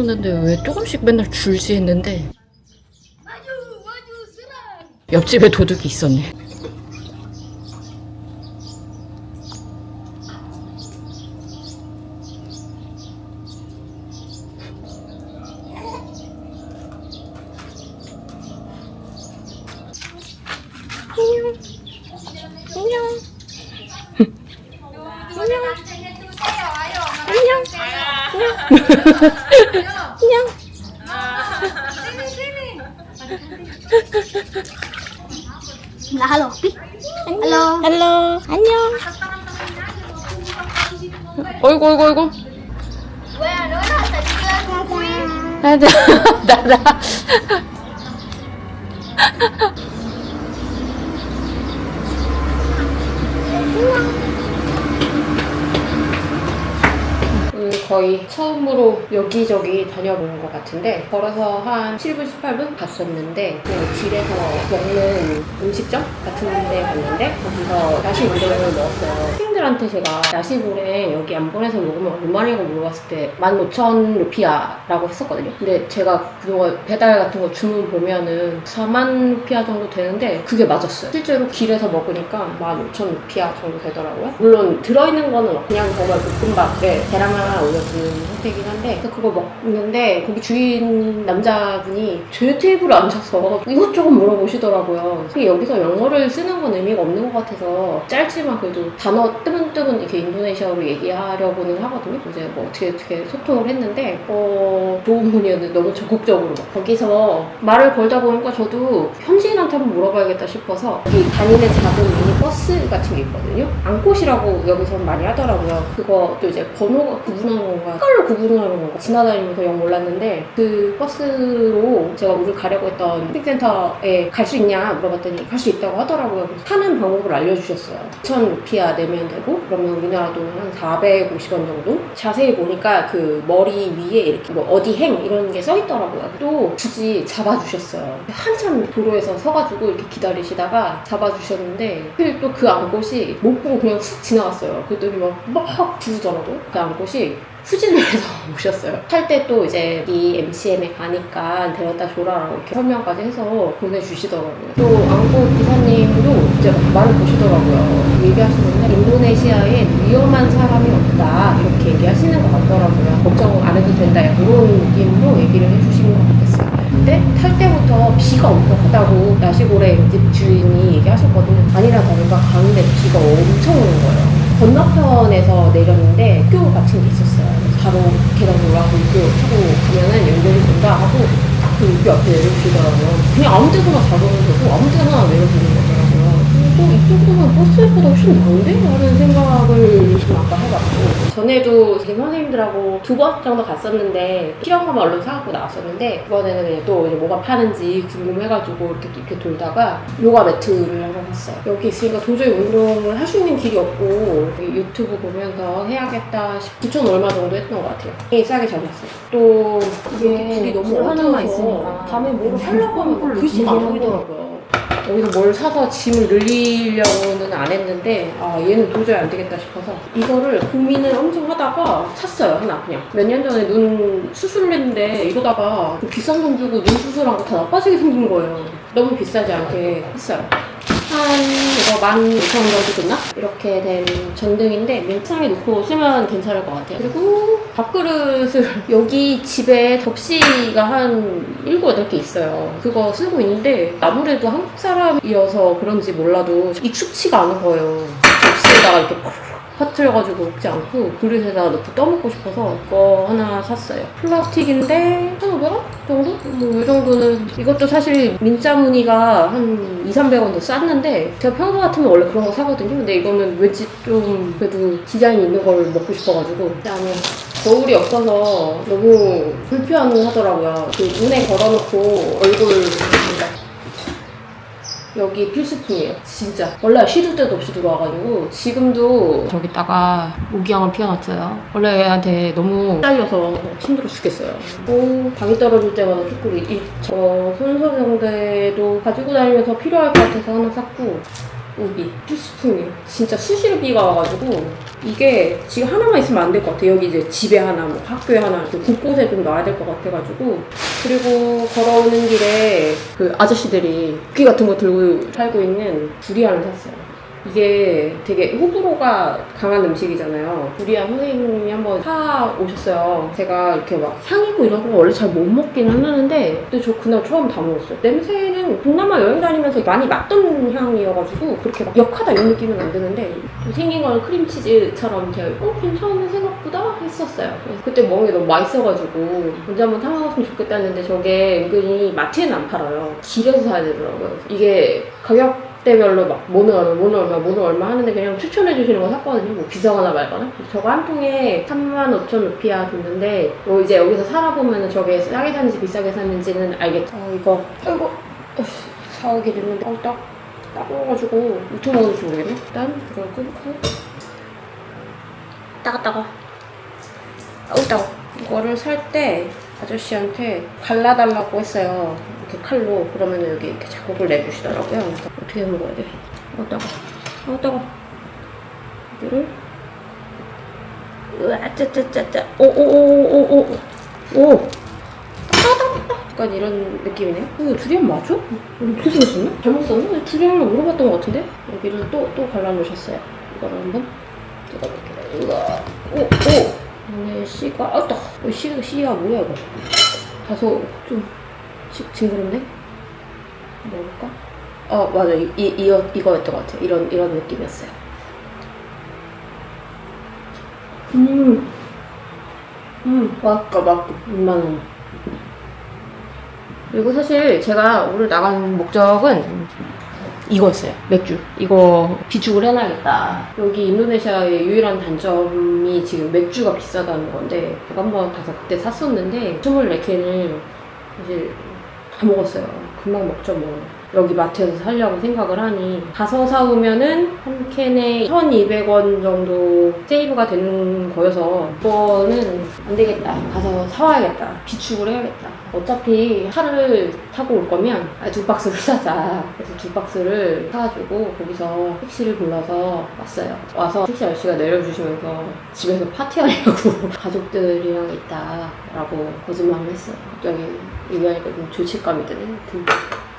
않았는데 왜 조금씩 맨날 줄지 했는데 옆집에 도둑이 있었네. 안녕. Là hello. Hello. 헬로. 안녕. 어이구 어이구 어이구. Là tình cơn quê. 나다 나다. 오늘 거의 처음으로 여기저기 다녀보는 것 같은데 걸어서 한 7분, 18분 갔었는데 그냥 길에서 먹는 음식점 같은 데 갔는데 거기서 야식 우동을 먹었어요. 친구들한테 제가 우동 여기 안본에서 먹으면 얼마냐고 물어봤을 때 15,000 루피아라고 했었거든요. 근데 제가 그동안 배달 같은 거 주문 보면은 4만 루피아 정도 되는데 그게 맞았어요. 실제로 길에서 먹으니까 15,000 루피아 정도 되더라고요. 물론 들어있는 거는 그냥 정말 볶음밥에 계란 하나 올려주는 형태긴 한데 그거 먹는데 거기 주인 남자분이 제 테이블에 앉아서 이것저것 물어보시더라고요. 여기서 영어를 쓰는 건 의미가 없는 것 같아서 짧지만 그래도 단어 뜨문뜨문 이렇게 인도네시아어로 얘기하려고는 하거든요. 이제 뭐 어떻게 어떻게 소통을 했는데 어 좋은 분이었는데 너무 적극적으로 막 거기서 말을 걸다 보니까 저도 현지인한테 한번 물어봐야겠다 싶어서 여기 다니는 작은 미니 버스 같은 게 있거든요. 앙꽃이라고 여기서 많이 하더라고요. 그것도 이제 번호가 구분하는 건가 색깔로 구분하는 건가 지나다니면서 영 몰랐는데 그 버스로 제가 우리 가려고 했던 쇼핑센터에 갈 수 있냐 물어봤더니 갈 수 있다고 하더라고요. 타는 방법을 알려주셨어요. 2,000 루피아 내면 되고 그러면 우리나라 돈한 450원 정도? 자세히 보니까 그 머리 위에 이렇게 뭐 어디 행 이런 게 써 있더라고요. 또 굳이 잡아주셨어요. 한참 도로에서 서가지고 이렇게 기다리시다가 잡아주셨는데 하필 또 그 안곳이 못 보고 그냥 훅 지나갔어요. 그랬더니 막, 막 부르더라고요. 그 안곳이 후진을 해서 오셨어요. 탈때또 이제 이 MCM에 가니까 데려다 줘라라고 이렇게 설명까지 해서 보내주시더라고요. 또 안고 기사님도 이제 말을 보시더라고요. 얘기하시는데 인도네시아에 위험한 사람이 없다 이렇게 얘기하시는 것 같더라고요. 걱정 안 해도 된다 이런 느낌으로 얘기를 해주신 것 같았어요. 근데 탈 때부터 비가 엄청 크다고 나시고래 집 주인이 얘기하셨거든요. 아니라 다를까 가는데 비가 엄청 오는 거예요. 건너편에서 내렸는데 학교 같은 게 있었어요. 바로 계단 올라가고 학교 타고 가면은 연결이 된다 하고 그 여기 앞에 내려주시더라고요. 그냥 아무 데서나 잡으면 되고 아무 데나 내려주는 거더라고요. 이 정도면 버스보다 훨씬 나은데? 라는 생각을 좀 아까 해봤고 전에도 제 선생님들하고 두 번 정도 갔었는데 필요한 것만 얼른 사갖고 나왔었는데 이번에는 그냥 또 이제 뭐가 파는지 궁금해가지고 이렇게 이렇게 돌다가 요가 매트를 하나 샀어요. 여기 있으니까 도저히 운동을 할 수 있는 길이 없고 유튜브 보면서 해야겠다 싶 9천 얼마 정도 했던 것 같아요. 이게 싸게 잘 샀어요. 또 이게 길이 너무 줄 하나만 어두워서 있으니까. 밤에 뭐를 하려고 하면 글씨가 안 느끼긴 보이더라고요. 여기서 뭘 사서 짐을 늘리려고는 안 했는데 아 얘는 도저히 안 되겠다 싶어서 이거를 고민을 엄청 하다가 샀어요 하나 그냥. 몇 년 전에 눈 수술을 했는데 이러다가 그 비싼 돈 주고 눈 수술한 거 다 나빠지게 생긴 거예요. 너무 비싸지 않게 했어요 한 이거 12,000원 정도 됐나? 이렇게 된 전등인데 민창에 놓고 쓰면 괜찮을 것 같아요. 그리고 밥그릇을 여기 집에 접시가 한 7, 8개 있어요. 그거 쓰고 있는데 아무래도 한국 사람이어서 그런지 몰라도 익숙치가 않은 거예요. 접시에다가 이렇게 퍼트려가지고 먹지 않고 그릇에다가 넣고 떠먹고 싶어서 이거 하나 샀어요. 플라스틱인데 1,500원 정도? 뭐이 정도는 이것도 사실 민자 무늬가 한 2, 300원 더 쌌는데 제가 평소 같으면 원래 그런 거 사거든요. 근데 이거는 왠지 좀 그래도 디자인 있는 걸 먹고 싶어가지고 그다음에 거울이 없어서 너무 불편하더라고요. 그 눈에 걸어놓고 얼굴 여기 필수품이에요. 진짜. 원래 시도 때도 없이 들어와가지고 지금도 저기다가 모기향을 피워놨어요. 원래 애한테 너무 딸려서 힘들어 죽겠어요. 또 방이 떨어질 때마다 초콜릿. 이, 저 손소정대도 가지고 다니면서 필요할 것 같아서 하나 샀고 우비 필수품이에요. 진짜 수시로 비가 와가지고 이게 지금 하나만 있으면 안 될 것 같아요. 여기 이제 집에 하나, 뭐 학교에 하나, 곳곳에 좀 놔야 될 것 같아가지고 그리고 걸어오는 길에 그 아저씨들이 국기 같은 거 들고 살고 있는 두리안을 샀어요. 이게 되게 호불호가 강한 음식이잖아요. 두리안 선생님이 한번 사 오셨어요. 제가 이렇게 막 향이고 이런 거 원래 잘 못 먹기는 하는데 근데 저 그날 처음 다 먹었어요. 냄새는 동남아 여행 다니면서 많이 맡던 향이어가지고 그렇게 막 역하다 이런 느낌은 안 드는데 좀 생긴 거는 크림치즈처럼 되어 있고 어, 괜찮은 생각보다 했었어요. 그때 먹은 게 너무 맛있어가지고 언제 한번 타먹었으면 좋겠다 했는데 저게 은근히 마트에는 안 팔아요. 길에서 사야 되더라고요. 이게 가격 때별로 막 뭐는 얼마, 뭐는 얼마, 뭐는 얼마 하는데 그냥 추천해 주시는 거 샀거든요. 뭐 비싸거나 말거나. 저거 한 통에 3만 5천 루피아 줬는데 뭐 이제 여기서 살아보면 저게 싸게 샀는지 비싸게 샀는지는 알겠죠. 어, 이거 아이고 사오게 됐는데 어, 딱 따가워가지고 어떻게 먹을지 모르겠네. 일단 이걸 끊고 따가 따가 아우 따가 이거를 살 때 아저씨한테 갈라달라고 했어요. 이렇게 칼로 그러면 여기 이렇게 자국을 내주시더라고요. 그래서 어떻게 먹어야 돼? 아우 따가 아우 따가 이거를 으아 짜짜짜짜 오오오오오오 오 약간 이런 느낌이네. 이거 두리안 맞아? 어떻게 생겼었나? 잘못 썼나? 두리안을 물어봤던 것 같은데? 여기를 또, 또 갈라놓으셨어요. 이거를 한번 뜯어볼게요. 우와. 오, 오! 안에 씨가, 아따! 이 씨, 씨야 뭐야, 이거. 다소 좀 지, 징그럽네? 먹을까? 어, 맞아. 이, 이, 이거, 이거였던 것 같아요. 이런, 이런 느낌이었어요. 음. 음, 맛있다, 맛있다. 2만원. 그리고 사실 제가 오늘 나간 목적은 이거였어요. 맥주. 이거 비축을 해놔야겠다. 여기 인도네시아의 유일한 단점이 지금 맥주가 비싸다는 건데 제가 한번 가서 그때 샀었는데 24캔을 사실 다 먹었어요. 금방 먹죠 뭐. 여기 마트에서 살려고 생각을 하니 가서 사오면은 한 캔에 1,200원 정도 세이브가 되는 거여서 이거는 안 되겠다. 가서 사와야겠다. 비축을 해야겠다. 어차피 차를 타고 올 거면 아, 두 박스를 사자. 그래서 두 박스를 사가지고 거기서 택시를 불러서 왔어요. 와서 택시 아저씨가 내려주시면서 집에서 파티하려고 가족들이랑 있다라고 거짓말을 했어요. 갑자기 얘기하니까 좀 죄책감이 드네.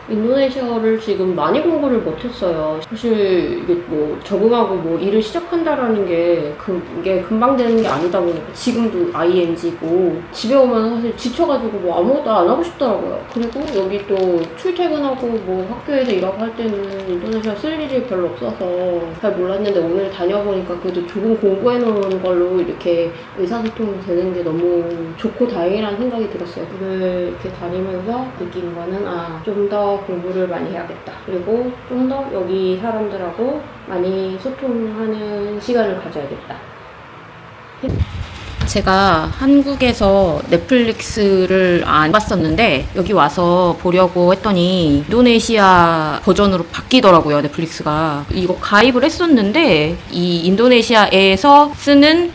인도네시아를 지금 많이 공부를 못했어요. 사실 이게 뭐 적응하고 뭐 일을 시작한다라는 게 그게 금방 되는 게 아니다 보니까 지금도 ING고 집에 오면 사실 지쳐가지고 뭐 아무것도 안 하고 싶더라고요. 그리고 여기 또 출퇴근하고 뭐 학교에서 일하고 할 때는 인도네시아 쓸 일이 별로 없어서 잘 몰랐는데 오늘 다녀보니까 그래도 조금 공부해 놓은 걸로 이렇게 의사소통이 되는 게 너무 좋고 다행이라는 생각이 들었어요. 오늘 이렇게 다니면서 느낀 거는 아, 좀더 공부를 많이 해야겠다. 그리고 좀 더 여기 사람들하고 많이 소통하는 시간을 가져야겠다. 제가 한국에서 넷플릭스를 안 봤었는데 여기 와서 보려고 했더니 인도네시아 버전으로 바뀌더라고요 넷플릭스가 이거 가입을 했었는데 이 인도네시아에서 쓰는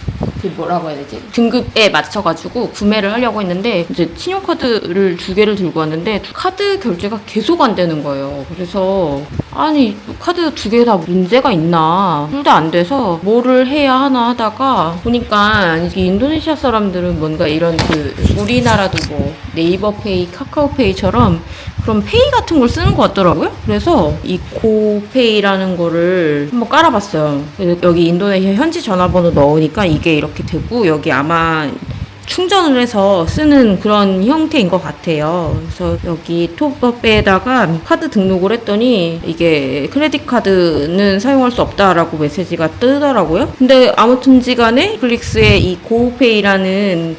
그 뭐라고 해야 되지 등급에 맞춰가지고 구매를 하려고 했는데 이제 신용카드를 두 개를 들고 왔는데 카드 결제가 계속 안 되는 거예요 그래서 아니 카드 두 개 다 문제가 있나 둘 다 안 돼서 뭐를 해야 하나 하다가 보니까 이 인도네시아 사람들은 뭔가 이런 그 우리나라도 뭐 네이버페이 카카오페이처럼 그런 페이 같은 걸 쓰는 것 같더라고요. 그래서 이 고페이라는 거를 한번 깔아봤어요. 여기 인도네시아 현지 전화번호 넣으니까 이게 이렇게 되고 여기 아마 충전을 해서 쓰는 그런 형태인 것 같아요. 그래서 여기 톱업에다가 카드 등록을 했더니 이게 크레딧 카드는 사용할 수 없다라고 메시지가 뜨더라고요. 근데 아무튼지 간에 넷플릭스의 이 고페이라는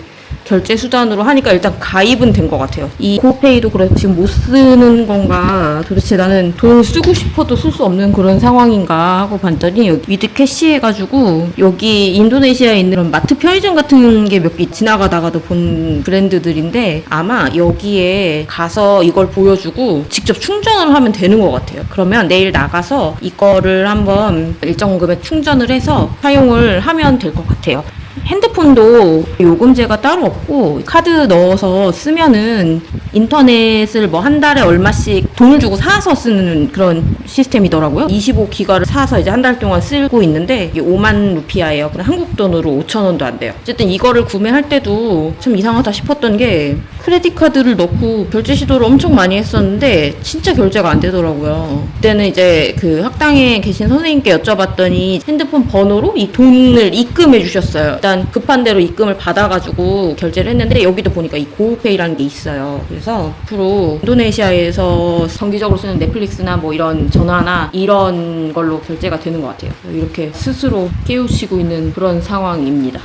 결제 수단으로 하니까 일단 가입은 된 것 같아요. 이 고페이도 그래서 지금 못 쓰는 건가 도대체 나는 돈을 쓰고 싶어도 쓸 수 없는 그런 상황인가 하고 봤더니 여기 위드 캐시 해가지고 여기 인도네시아에 있는 그런 마트 편의점 같은 게 몇 개 지나가다가도 본 브랜드들인데 아마 여기에 가서 이걸 보여주고 직접 충전을 하면 되는 것 같아요. 그러면 내일 나가서 이거를 한번 일정 금액 충전을 해서 사용을 하면 될 것 같아요. 핸드폰도 요금제가 따로 없고 카드 넣어서 쓰면은 인터넷을 뭐 한 달에 얼마씩 돈을 주고 사서 쓰는 그런 시스템이더라고요. 25기가를 사서 이제 한 달 동안 쓰고 있는데 이게 5만 루피아예요. 한국 돈으로 5천 원도 안 돼요. 어쨌든 이거를 구매할 때도 좀 이상하다 싶었던 게 크레딧 카드를 넣고 결제 시도를 엄청 많이 했었는데 진짜 결제가 안 되더라고요. 그때는 이제 그 학당에 계신 선생님께 여쭤봤더니 핸드폰 번호로 이 돈을 입금해 주셨어요. 일단 급한 대로 입금을 받아가지고 결제를 했는데 여기도 보니까 이 고페이라는 게 있어요. 그래서 앞으로 인도네시아에서 정기적으로 쓰는 넷플릭스나 뭐 이런 전화나 이런 걸로 결제가 되는 것 같아요. 이렇게 스스로 깨우치고 있는 그런 상황입니다.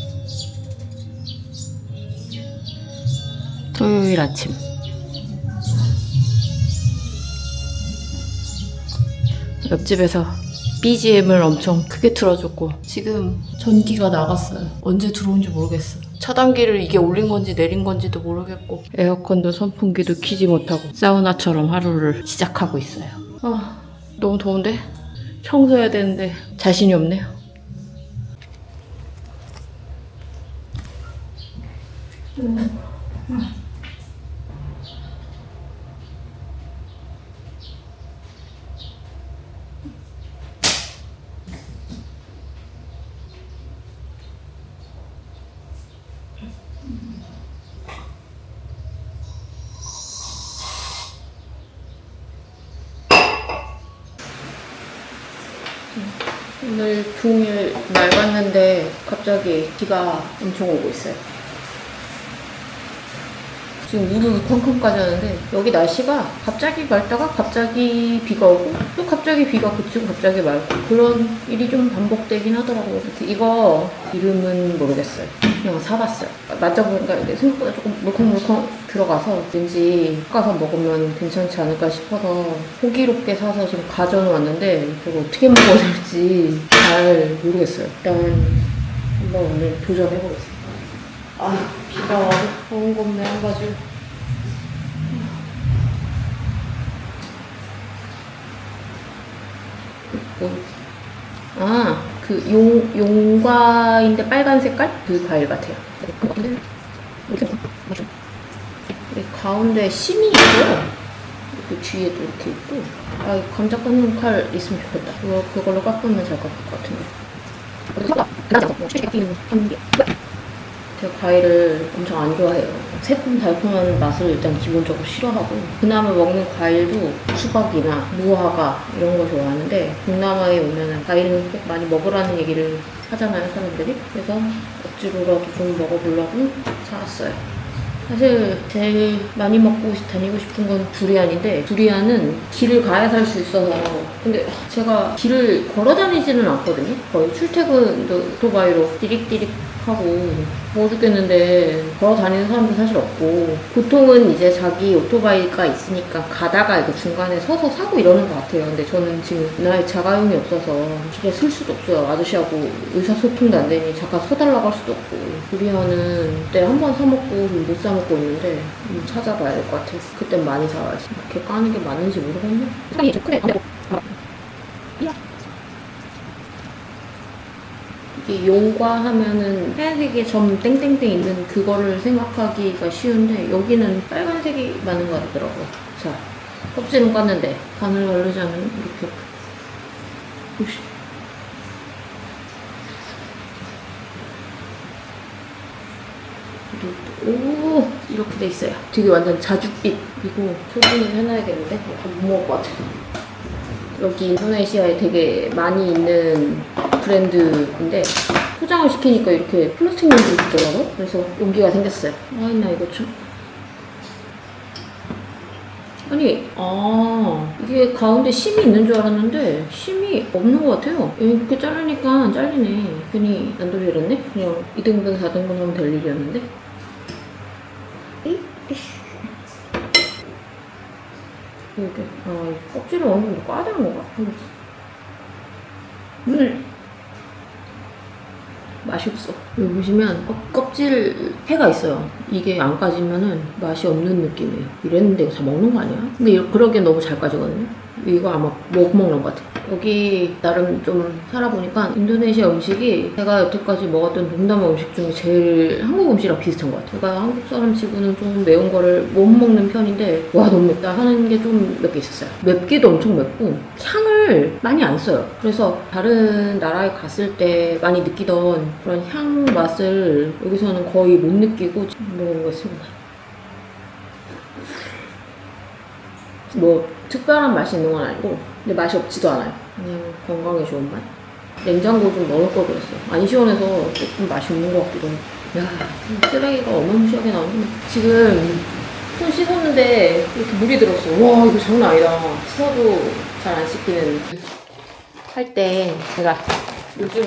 토요일 아침. 옆집에서 BGM을 엄청 크게 틀어줬고 지금 전기가 나갔어요. 언제 들어온지 모르겠어. 차단기를 이게 올린 건지 내린 건지도 모르겠고 에어컨도 선풍기도 키지 못하고 사우나처럼 하루를 시작하고 있어요. 아 너무 더운데 청소해야 되는데 자신이 없네요. 오늘 종일 맑았는데 갑자기 비가 엄청 오고 있어요. 지금 우르르 컴컴까지 하는데 여기 날씨가 갑자기 맑다가 갑자기 비가 오고 또 갑자기 비가 그치고 갑자기 맑고 그런 일이 좀 반복되긴 하더라고요. 이거 이름은 모르겠어요. 그냥 사봤어요. 맞아보니까 이게 생각보다 조금 물컹물컹 들어가서 왠지 볶아서 먹으면 괜찮지 않을까 싶어서 호기롭게 사서 지금 가져왔는데 이걸 어떻게 먹어야 될지 잘 모르겠어요. 일단 한번 오늘 도전해보겠습니다. 아, 비가 와서 더운 겁네, 해가지고. 아, 그 용, 용과인데 빨간 색깔? 그 과일 같아요. 이렇게 가운데 심이 있어요. 이렇게 뒤에도 이렇게 있고. 아, 이 감자 깎는 칼 있으면 좋겠다. 이거 그걸로 깎으면 잘 깎을 것 같은데. 제가 과일을 엄청 안 좋아해요. 새콤달콤한 맛을 일단 기본적으로 싫어하고 그나마 먹는 과일도 수박이나 무화과 이런 거 좋아하는데 동남아에 오면은 과일은 꼭 많이 먹으라는 얘기를 하잖아요 사람들이. 그래서 억지로라도 좀 먹어보려고 사왔어요. 사실 제일 많이 먹고 싶- 다니고 싶은 건 두리안인데 두리안은 길을 가야 살 수 있어서. 근데 제가 길을 걸어 다니지는 않거든요. 거의 출퇴근도 오토바이로 띠릭띠릭 하고 더워 죽겠는데 걸어 다니는 사람도 사실 없고 보통은 이제 자기 오토바이가 있으니까 가다가 이렇게 중간에 서서 사고 이러는 것 같아요. 근데 저는 지금 나의 자가용이 없어서 집에 쓸 수도 없어요. 아저씨하고 의사소통도 안 되니 잠깐 서달라고 할 수도 없고. 두리안은 그때 한 번 사먹고 못 사먹고 있는데 좀 찾아봐야 될 것 같아요. 그땐 많이 사와야지. 이렇게 까는 게 맞는지 모르겠네 사장님 저 크네 이게 용과 하면은 하얀색에 점 땡땡땡 있는 그거를 생각하기가 쉬운데 여기는 빨간색이 많은 것 같더라고. 자, 껍질은 깠는데 바르지 않으면 이렇게 오씨. 오 이렇게 돼 있어요. 되게 완전 자줏빛이고 소분을 해놔야겠는데 못 먹을 것 같아. 여기 인도네시아에 되게 많이 있는 브랜드인데 포장을 시키니까 이렇게 플라스틱 용기 있더라고. 그래서 용기가 생겼어요. 아 있나 이거 좀? 아니 아. 이게 가운데 심이 있는 줄 알았는데 심이 없는 것 같아요. 이렇게 자르니까 잘리네. 괜히 안 돌리렸네. 그냥 2등분 4등분 하면 될 일이었는데 에이, 이씨. 이렇게 아, 이 껍질을 어느 정도 까야 되는 건가? 음. 맛이 없어. 여기 보시면 껍- 껍질 해가 있어요. 이게 안 까지면은 맛이 없는 느낌이에요. 이랬는데 이거 다 먹는 거 아니야? 근데 이- 그러기엔 너무 잘 까지거든요. 이거 아마 못 먹는 것 같아. 여기 나름 좀 살아보니까 인도네시아 음식이 제가 여태까지 먹었던 동남아 음식 중에 제일 한국 음식이랑 비슷한 것 같아요. 제가 한국 사람 치고는 좀 매운 거를 못 먹는 편인데 와 너무 맵다 하는 게 좀 몇 개 있었어요. 맵기도 엄청 맵고 향을 많이 안 써요. 그래서 다른 나라에 갔을 때 많이 느끼던 그런 향 맛을 여기서는 거의 못 느끼고 먹어보겠습니다. 뭐 특별한 맛이 있는 건 아니고 근데 맛이 없지도 않아요. 그냥 건강에 좋은 맛? 냉장고 좀 넣을 걸 그랬어 안 시원해서 조금 맛이 없는 것 같기도 하고. 야 쓰레기가 어마무시하게 나오네 지금 손 씻었는데 이렇게 물이 들었어. 와 이거 장난 아니다. 씻어도 잘 안 씻기는. 할 때 제가 요즘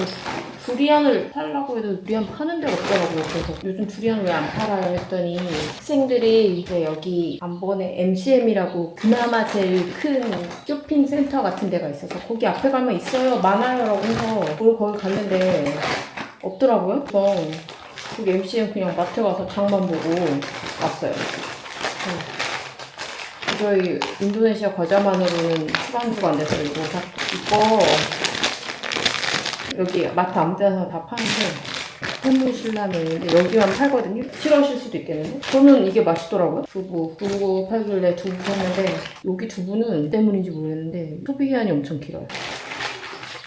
두리안을 팔라고 해도 두리안 파는 데가 없더라고요. 그래서 요즘 두리안 왜 안 팔아요? 했더니 학생들이 이제 여기 안본에 MCM이라고 그나마 제일 큰 쇼핑 센터 같은 데가 있어서 거기 앞에 가면 있어요. 많아요. 라고 해서 오늘 거기 갔는데 없더라고요. 그래서 거기 MCM 그냥 마트 가서 장만 보고 왔어요. 음. 저희 인도네시아 과자만으로는 수반주가 안 돼서 이거 사, 이거 여기 마트 아무 데나 다 파는데 해무신라면인데 여기만 팔거든요. 싫어하실 수도 있겠는데 저는 이게 맛있더라고요. 두부 두부 팔길래 두부 샀는데 여기 두부는 때문인지 모르겠는데 소비 기한이 엄청 길어요.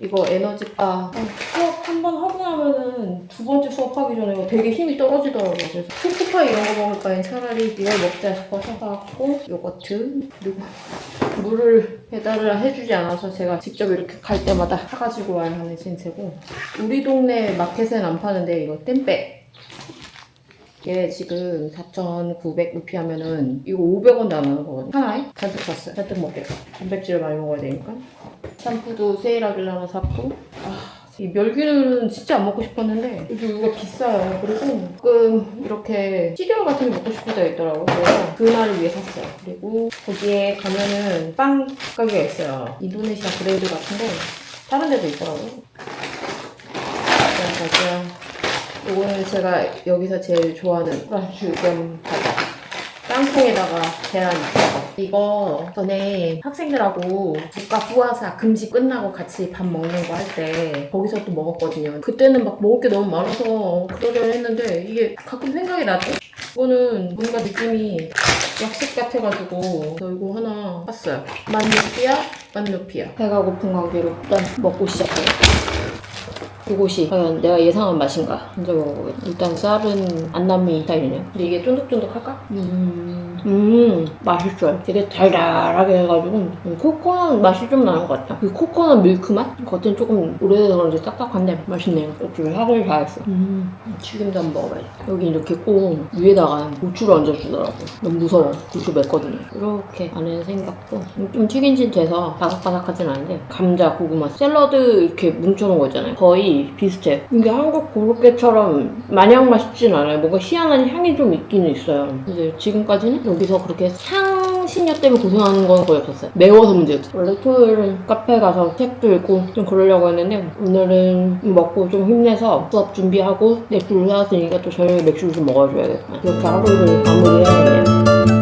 이거 에너지바 어, 수업 한 번 하고 나면은 두 번째 수업하기 전에 되게 힘이 떨어지더라고요. 그래서 초코파이 이런 거 먹을 바엔 차라리 이걸 먹자 싶어서 사갖고 요거트 그리고 물을 배달을 해주지 않아서 제가 직접 이렇게 갈 때마다 사가지고 와야 하는 신세고 우리 동네 마켓엔 안 파는데 이거 땜빼 얘 지금 4,900 루피 하면은 이거 500원 나가는 거거든요 하나에? 잔뜩 샀어요 잔뜩 먹겠다 단백질을 많이 먹어야 되니까 샴푸도 세일하길래 하나 샀고 아, 이 멸균은 진짜 안 먹고 싶었는데 요즘 이거 비싸요. 그리고 조금 이렇게 시리얼 같은 게 먹고 싶을 때가 있더라고요. 그래서 그날을 위해 샀어요. 그리고 거기에 가면은 빵 가게가 있어요. 인도네시아 브랜드 같은데 다른 데도 있더라고요. 짜잔. 이거는 제가 여기서 제일 좋아하는 프란슈 겸 과자. 땅콩에다가 계란 이거 전에 학생들하고 국가 후아사 금지 끝나고 같이 밥 먹는 거 할 때 거기서 또 먹었거든요. 그때는 막 먹을 게 너무 많아서 그러려 했는데 이게 가끔 생각이 나죠 이거는 뭔가 느낌이 약식 같아가지고 그래서 이거 하나 샀어요. 만누피아? 만누피아. 배가 고픈 관계로 일단 먹고 시작해요 이것이 과연 내가 예상한 맛인가? 먼저. 일단 쌀은 안남미 스타일이네요. 근데 이게 쫀득쫀득할까? 음, 음, 맛있어요. 되게 달달하게 해가지고 음, 코코넛 맛이 좀 나는 것 같아. 그 코코넛 밀크 맛? 겉은 조금 오래돼서 그런지 딱딱한데 맛있네요. 어떻게 하길 잘했어. 음, 튀김도 한번 먹어봐야지. 여기 이렇게 꼭 위에다가 고추를 얹어주더라고. 너무 무서워. 고추 맵거든요. 이렇게 안에 생겼고 좀 튀긴 지 돼서 바삭바삭하진 않은데 감자, 고구마, 샐러드 이렇게 뭉쳐놓은 거 있잖아요. 거의 비슷해. 이게 한국 고로케처럼 마냥 맛있진 않아요. 뭔가 희한한 향이 좀 있 기는 있어요. 근데 지금까지는 여기서 그렇게 향신료 때문에 고생하는 건 거의 없었어요. 매워서 문제였어. 원래 토요일은 카페 가서 책도 읽고 좀 그러려고 했는데 오늘은 먹고 좀 힘내서 수업 준비하고 맥주를 사왔으니까 또 저녁에 맥주를 좀 먹어줘야겠다. 이렇게 하루를 마무리해야겠네요.